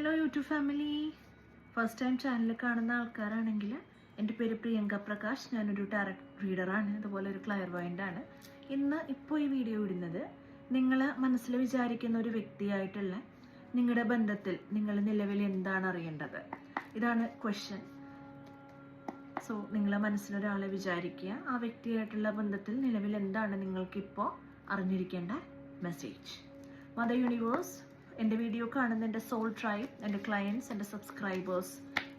Hello YouTube family first time channel കാണുന്ന ആൾക്കാരാണെങ്കിൽ എന്റെ പേര് പ്രിയങ്ക പ്രകാശ്. ഞാനൊരു ടാരക്ട് റീഡറാണ് അതുപോലെ ഒരു ക്ലയർ ആണ്. ഇന്ന് ഇപ്പോൾ ഈ വീഡിയോ ഇടുന്നത് നിങ്ങൾ മനസ്സിൽ വിചാരിക്കുന്ന ഒരു വ്യക്തിയായിട്ടുള്ള നിങ്ങളുടെ ബന്ധത്തിൽ നിങ്ങൾ നിലവിൽ എന്താണ് അറിയേണ്ടത്? ഇതാണ് ക്വസ്റ്റ്യൻ സോ നിങ്ങൾ മനസ്സിലൊരാളെ വിചാരിക്കുക. ആ വ്യക്തിയായിട്ടുള്ള ബന്ധത്തിൽ നിലവിൽ എന്താണ് നിങ്ങൾക്കിപ്പോൾ അറിഞ്ഞിരിക്കേണ്ട മെസ്സേജ് മദർ യൂണിവേഴ്സ് എന്റെ വീഡിയോ കാണുന്ന എന്റെ സോൾ ട്രൈബ് എന്റെ ക്ലയൻസ് എന്റെ സബ്സ്ക്രൈബേഴ്സ്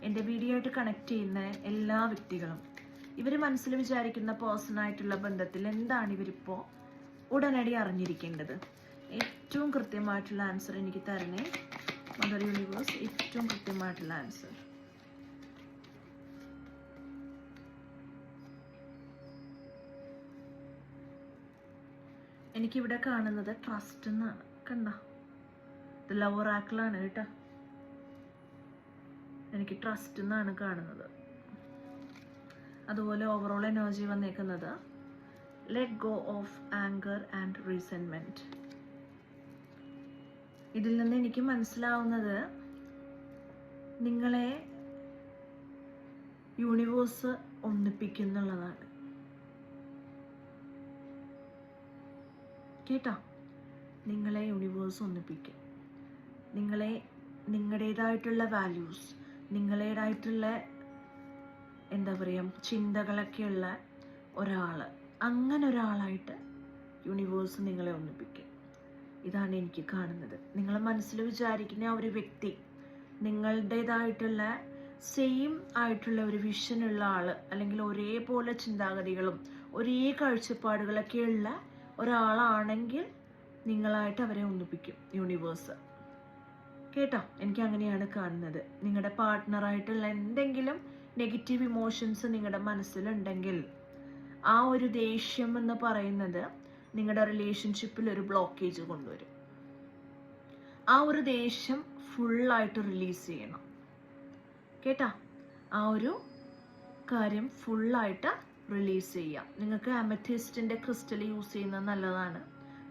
എന്റെ വീഡിയോ ആയിട്ട് കണക്ട് ചെയ്യുന്ന എല്ലാ വ്യക്തികളും. ഇവർ മനസ്സിൽ വിചാരിക്കുന്ന പേഴ്സണായിട്ടുള്ള ബന്ധത്തിൽ എന്താണ് ഇവരിപ്പോൾ ഉടനടി അറിഞ്ഞിരിക്കേണ്ടത്? ഏറ്റവും കൃത്യമായിട്ടുള്ള ആൻസർ എനിക്ക് തരണേ മദർ യൂണിവേഴ്സ് ഏറ്റവും കൃത്യമായിട്ടുള്ള ആൻസർ എനിക്കിവിടെ കാണുന്നത് ട്രസ്റ്റ് എന്നാണ് കണ്ട? ഇത് ലവ് റാക്കിളാണ് കേട്ടോ. എനിക്ക് ട്രസ്റ്റ് എന്നാണ് കാണുന്നത്. അതുപോലെ ഓവറോൾ എനർജി വന്നേക്കുന്നത് let go of anger and resentment ഇതിൽ നിന്ന് എനിക്ക് മനസ്സിലാവുന്നത് നിങ്ങളെ യൂണിവേഴ്സ് ഒന്നിപ്പിക്കുന്നുള്ളതാണ്. കേട്ടോ? നിങ്ങളെ യൂണിവേഴ്സ് ഒന്നിപ്പിക്കും നിങ്ങളെ നിങ്ങളുടേതായിട്ടുള്ള വാല്യൂസ് നിങ്ങളുടേതായിട്ടുള്ള എന്താ പറയുക ചിന്തകളൊക്കെയുള്ള ഒരാൾ അങ്ങനെ ഒരാളായിട്ട് യൂണിവേഴ്സ് നിങ്ങളെ ഒന്നിപ്പിക്കും. ഇതാണ് എനിക്ക് കാണുന്നത്. നിങ്ങളെ മനസ്സിൽ വിചാരിക്കുന്ന ആ ഒരു വ്യക്തി നിങ്ങളുടേതായിട്ടുള്ള സെയിം ആയിട്ടുള്ള ഒരു വിഷനുള്ള ആൾ അല്ലെങ്കിൽ ഒരേപോലെ ചിന്താഗതികളും ഒരേ കാഴ്ചപ്പാടുകളൊക്കെയുള്ള ഒരാളാണെങ്കിൽ നിങ്ങളായിട്ട് അവരെ ഒന്നിപ്പിക്കും യൂണിവേഴ്സ് കേട്ടോ എനിക്ക് അങ്ങനെയാണ് കാണുന്നത്. നിങ്ങളുടെ പാർട്ട്ണറായിട്ടുള്ള എന്തെങ്കിലും നെഗറ്റീവ് ഇമോഷൻസ് നിങ്ങളുടെ മനസ്സിലുണ്ടെങ്കിൽ ആ ഒരു ദേഷ്യം എന്ന് പറയുന്നത് നിങ്ങളുടെ റിലേഷൻഷിപ്പിൽ ഒരു ബ്ലോക്കേജ് കൊണ്ടുവരും. ആ ഒരു ദേഷ്യം ഫുള്ളായിട്ട് റിലീസ് ചെയ്യണം. കേട്ടാ? ആ ഒരു കാര്യം ഫുള്ളായിട്ട് റിലീസ് ചെയ്യാം. നിങ്ങൾക്ക് അമഥിസ്റ്റിന്റെ ക്രിസ്റ്റൽ യൂസ് ചെയ്യുന്നത് നല്ലതാണ്.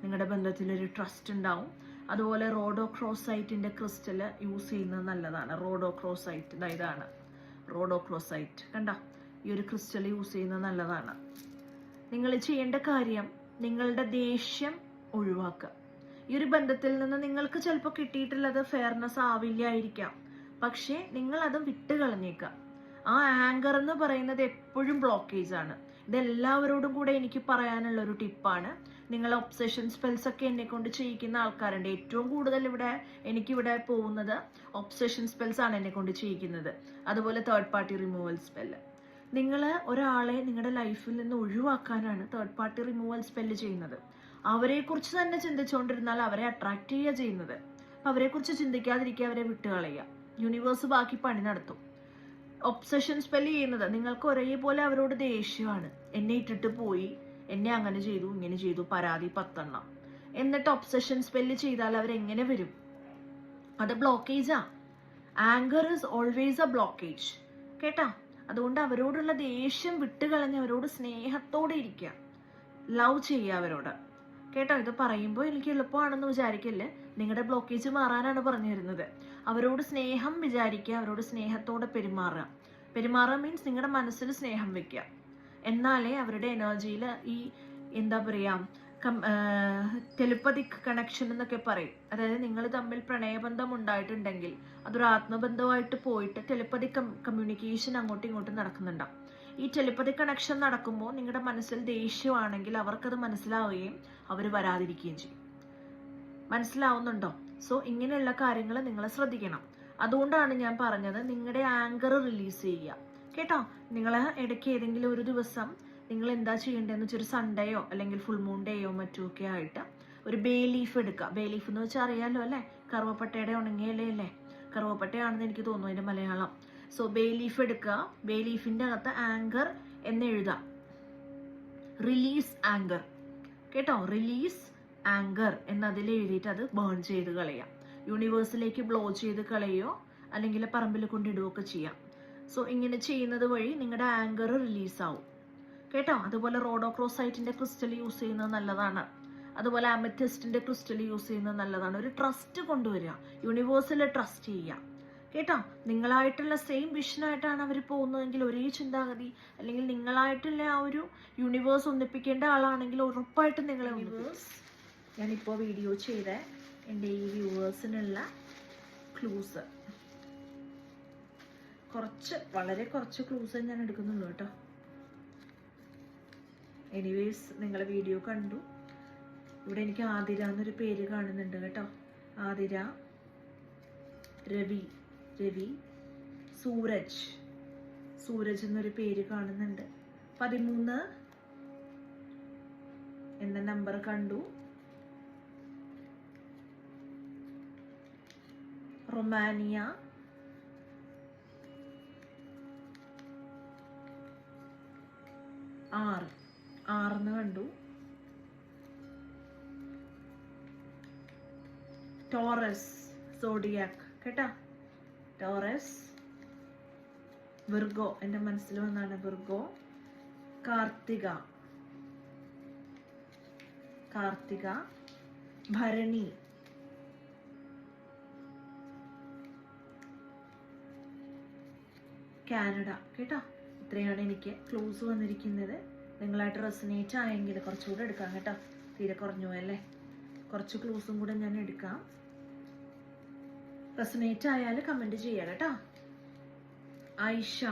നിങ്ങളുടെ ബന്ധത്തിൽ ഒരു ട്രസ്റ്റ് ഉണ്ടാവും. അതുപോലെ റോഡോ ക്രോസൈറ്റിന്റെ ക്രിസ്റ്റൽ യൂസ് ചെയ്യുന്നത് നല്ലതാണ്. റോഡോ ക്രോസൈറ്റ് ഇതാണ് റോഡോ ക്രോസൈറ്റ് കണ്ട? ഈ ഒരു ക്രിസ്റ്റൽ യൂസ് ചെയ്യുന്നത് നല്ലതാണ്. നിങ്ങൾ ചെയ്യേണ്ട കാര്യം നിങ്ങളുടെ ദേഷ്യം ഒഴിവാക്കുക. ഈ ഒരു ബന്ധത്തിൽ നിന്ന് നിങ്ങൾക്ക് ചിലപ്പോൾ കിട്ടിയിട്ടുള്ളത് ഫെയർനെസ് ആവില്ലായിരിക്കാം പക്ഷേ നിങ്ങൾ അത് വിട്ട് കളഞ്ഞേക്കാം ആ ആങ്കർ എന്ന് പറയുന്നത് എപ്പോഴും ബ്ലോക്കേജ് ആണ്. ഇതെല്ലാവരോടും കൂടെ എനിക്ക് പറയാനുള്ള ഒരു ടിപ്പാണ്. നിങ്ങൾ ഒബ്സെഷൻ സ്പെൽസ് ഒക്കെ എന്നെ കൊണ്ട് ചെയ്യിക്കുന്ന ആൾക്കാരുണ്ട്. ഏറ്റവും കൂടുതൽ ഇവിടെ എനിക്കിവിടെ പോകുന്നത് ഒബ്സെഷൻ സ്പെൽസ് ആണ് എന്നെ കൊണ്ട് ചെയ്യിക്കുന്നത്. അതുപോലെ തേർഡ് പാർട്ടി റിമൂവൽ സ്പെല്ല് നിങ്ങൾ ഒരാളെ നിങ്ങളുടെ ലൈഫിൽ നിന്ന് ഒഴിവാക്കാനാണ് തേർഡ് പാർട്ടി റിമൂവൽ സ്പെല്ല് ചെയ്യുന്നത്. അവരെക്കുറിച്ച് തന്നെ ചിന്തിച്ചുകൊണ്ടിരുന്നാൽ അവരെ അട്രാക്ട് ചെയ്യുക ചെയ്യുന്നത്. അവരെക്കുറിച്ച് ചിന്തിക്കാതിരിക്കുക അവരെ വിട്ടുകളയുക. യൂണിവേഴ്സ് ബാക്കി പണി നടത്തും. ഒബ്സഷൻ സ്പെല്ല് ചെയ്യുന്നത്. നിങ്ങൾക്ക് ഒരേപോലെ അവരോട് ദേഷ്യമാണ്. എന്നെ ഇട്ടിട്ട് പോയി. എന്നെ അങ്ങനെ ചെയ്തു ഇങ്ങനെ ചെയ്തു പരാതി പത്തെണ്ണം. എന്നിട്ട് ഒബ്സഷൻ സ്പെല്ല് ചെയ്താൽ അവരെങ്ങനെ വരും? അത് ബ്ലോക്കേജാ anger is always a blockage കേട്ടാ? അതുകൊണ്ട് അവരോടുള്ള ദേഷ്യം വിട്ടുകളഞ്ഞ് അവരോട് സ്നേഹത്തോടെ ഇരിക്കുക. ലവ് ചെയ്യുക അവരോട്. കേട്ടോ ഇത് പറയുമ്പോൾ എനിക്ക് എളുപ്പമാണെന്ന് വിചാരിക്കല്ലേ? നിങ്ങളുടെ ബ്ലോക്കേജ് മാറാനാണ് പറഞ്ഞു തരുന്നത് അവരോട് സ്നേഹം വിചാരിക്കുക അവരോട് സ്നേഹത്തോടെ പെരുമാറുക. പെരുമാറുക മീൻസ് നിങ്ങളുടെ മനസ്സിൽ സ്നേഹം വെക്കുക. എന്നാലേ അവരുടെ എനർജിയിൽ ഈ എന്താ പറയുക ടെലിപ്പതിക് കണക്ഷൻ എന്നൊക്കെ പറയും. അതായത് നിങ്ങൾ തമ്മിൽ പ്രണയബന്ധം ഉണ്ടായിട്ടുണ്ടെങ്കിൽ അതൊരു ആത്മബന്ധമായിട്ട് പോയിട്ട് ടെലിപ്പതിക് കമ്മ്യൂണിക്കേഷൻ അങ്ങോട്ടും ഇങ്ങോട്ടും നടക്കുന്നുണ്ടാവും. ഈ ടെലിപ്പതി കണക്ഷൻ നടക്കുമ്പോൾ നിങ്ങളുടെ മനസ്സിൽ ദേഷ്യമാണെങ്കിൽ അവർക്കത് മനസ്സിലാവുകയും അവർ വരാതിരിക്കുകയും ചെയ്യും. മനസ്സിലാവുന്നുണ്ടോ? സോ ഇങ്ങനെയുള്ള കാര്യങ്ങൾ നിങ്ങൾ ശ്രദ്ധിക്കണം. അതുകൊണ്ടാണ് ഞാൻ പറഞ്ഞത് നിങ്ങളുടെ ആങ്കർ റിലീസ് ചെയ്യുക. കേട്ടോ? നിങ്ങൾ ഇടയ്ക്ക് ഏതെങ്കിലും ഒരു ദിവസം നിങ്ങൾ എന്താ ചെയ്യേണ്ടതെന്ന് വെച്ചൊരു സൺഡേയോ അല്ലെങ്കിൽ ഫുൾ മൂൺ ഡേയോ മറ്റോ ഒക്കെ ആയിട്ട് ഒരു ബേ ലീഫ് എടുക്കുക. ബേ ലീഫ് എന്ന് വെച്ചാൽ അറിയാമല്ലോ അല്ലേ? കറുവപ്പട്ടയുടെ ഉണങ്ങിയല്ലേ അല്ലേ കറുവപ്പട്ടയാണെന്ന് എനിക്ക് തോന്നുന്നു അതിന്റെ മലയാളം. സോ ബേ ലീഫ് എടുക്കുക. ബേ ലീഫിന്റെ അകത്ത് ആങ്കർ എന്ന് എഴുതാം. റിലീസ് ആങ്കർ കേട്ടോ? റിലീസ് ആങ്കർ എന്നതിൽ എഴുതിയിട്ട് അത് ബേൺ ചെയ്ത് കളയാം. യൂണിവേഴ്സിലേക്ക് ബ്ലോ ചെയ്ത് കളയോ? അല്ലെങ്കിൽ പറമ്പിൽ കൊണ്ടിടുകയൊക്കെ ചെയ്യാം. സോ ഇങ്ങനെ ചെയ്യുന്നത് വഴി നിങ്ങളുടെ ആങ്കർ റിലീസ് ആവും. കേട്ടോ? അതുപോലെ റോഡോ ക്രോസൈറ്റിന്റെ ക്രിസ്റ്റൽ യൂസ് ചെയ്യുന്നത് നല്ലതാണ്. അതുപോലെ അമറ്റസ്റ്റിന്റെ ക്രിസ്റ്റൽ യൂസ് ചെയ്യുന്നത് നല്ലതാണ്. ഒരു ട്രസ്റ്റ് കൊണ്ടുവരിക. യൂണിവേഴ്സിൽ ട്രസ്റ്റ് ചെയ്യുക. കേട്ടോ നിങ്ങളായിട്ടുള്ള സെയിം വിഷനായിട്ടാണ് അവർ പോകുന്നതെങ്കിൽ ഒരേ ചിന്താഗതി. അല്ലെങ്കിൽ നിങ്ങളായിട്ടുള്ള ആ ഒരു യൂണിവേഴ്സ് ഒന്നിപ്പിക്കേണ്ട ആളാണെങ്കിൽ ഉറപ്പായിട്ടും നിങ്ങളെ യൂണിവേഴ്സ് ഞാനിപ്പോൾ വീഡിയോ ചെയ്ത. എന്റെ ഈ വ്യൂവേഴ്സിനുള്ള ക്ലൂസ് കുറച്ച് വളരെ കുറച്ച് ക്ലൂസ് ഞാൻ എടുക്കുന്നുള്ളൂ കേട്ടോ. എനിവേസ് നിങ്ങളെ വീഡിയോ കണ്ടു. ഇവിടെ എനിക്ക് ആതിര എന്നൊരു പേര് കാണുന്നുണ്ട് കേട്ടോ. ആതിര രവി. രവി സൂരജ്. സൂരജ് എന്നൊരു പേര് കാണുന്നുണ്ട്. പതിമൂന്ന് എന്ന നമ്പർ കണ്ടു. റൊമാനിയ. ആറ്. ആറെന്ന് കണ്ടു. Taurus zodiac. കേട്ടാ? ടോറസ്. വിർഗോ എന്റെ മനസ്സിൽ വന്നാണ് വിർഗോ. കാർത്തിക. കാർത്തിക. ഭരണി. കാനഡ. കേട്ടോ? ഇത്രയാണ് എനിക്ക് ക്ലോസ് വന്നിരിക്കുന്നത്. നിങ്ങളായിട്ട് റെസനേറ്റ് ആയെങ്കിൽ കുറച്ചുകൂടെ എടുക്കാം കേട്ടോ. തീരെ കുറഞ്ഞു അല്ലേ കുറച്ച് ക്ലൂസും കൂടെ ഞാൻ എടുക്കാം. റെസനേറ്റ് ആയാൽ കമന്റ് ചെയ്യണം കേട്ടോ. ഐഷ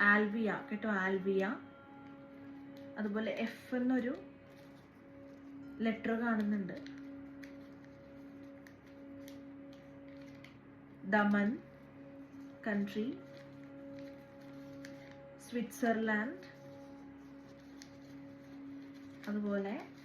ആൽവിയ കേട്ടോ ആൽവിയ. അതുപോലെ എഫ് എന്നൊരു ലെറ്റർ കാണുന്നുണ്ട്. Daman country Switzerland. അതുപോലെ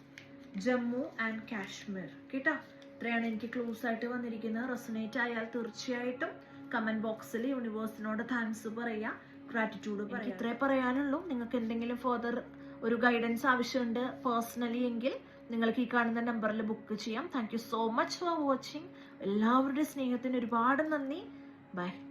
ജമ്മു ആൻഡ് കാശ്മീർ. കേട്ടോ? ഇത്രയാണ് എനിക്ക് ക്ലോസ് ആയിട്ട് വന്നിരിക്കുന്നത്. റെസനേറ്റ് ആയാൽ തീർച്ചയായിട്ടും കമന്റ് ബോക്സിൽ യൂണിവേഴ്സിനോട് താങ്ക്സ് പറയുക ഗ്രാറ്റിറ്റ്യൂഡ് പറയുക ഇത്രേ പറയാനുള്ളൂ. നിങ്ങൾക്ക് എന്തെങ്കിലും ഫർദർ ഒരു ഗൈഡൻസ് ആവശ്യമുണ്ട് പേഴ്സണലി എങ്കിൽ നിങ്ങൾക്ക് ഈ കാണുന്ന നമ്പറിൽ ബുക്ക് ചെയ്യാം. Thank so much for watching എല്ലാവരുടെ സ്നേഹത്തിന് ഒരുപാട് നന്ദി. ബൈ